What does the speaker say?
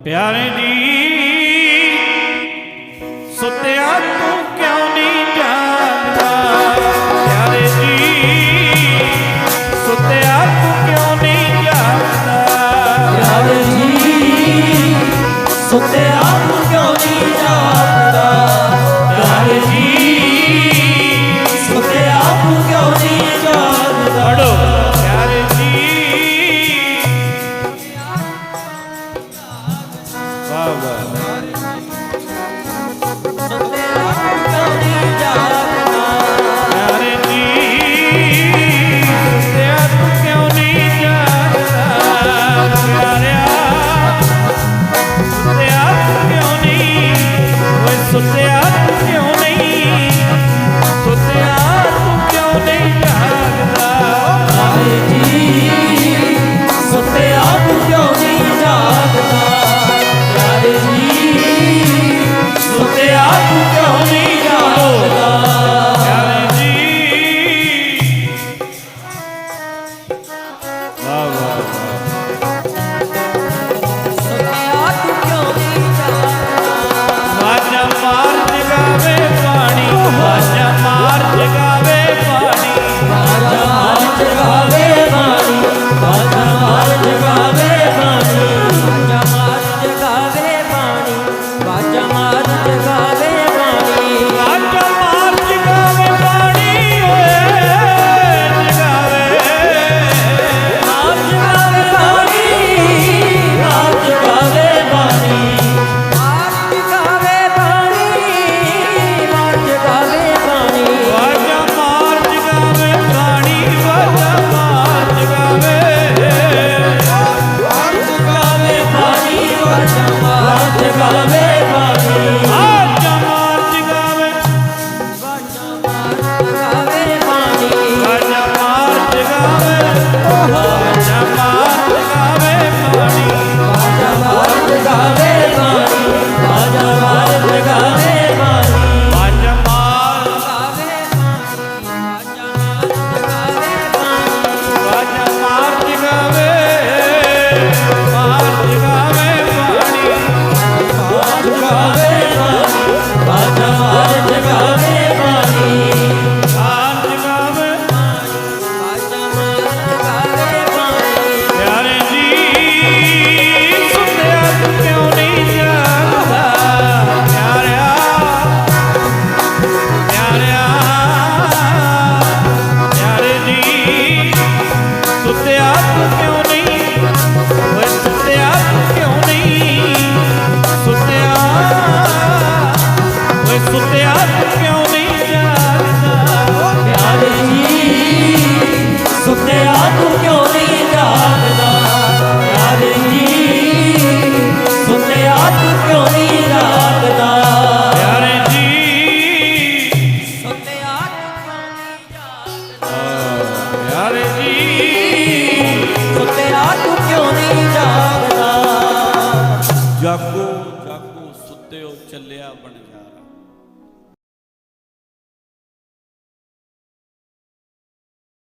ਪਿਆਰੇ ਜੀ ਸੁੱਤਿਆ ਤੂੰ ਕਿਉਂ ਨਹੀਂ ਜਾਗਦਾ ਪਿਆਰੇ ਜੀ ਸੁੱਤਿਆ ਤੂੰ ਕਿਉਂ ਨਹੀਂ ਜਾਗਦਾ ਪਿਆਰੇ ਜੀ ਸੁੱਤਿਆ लिया बन जा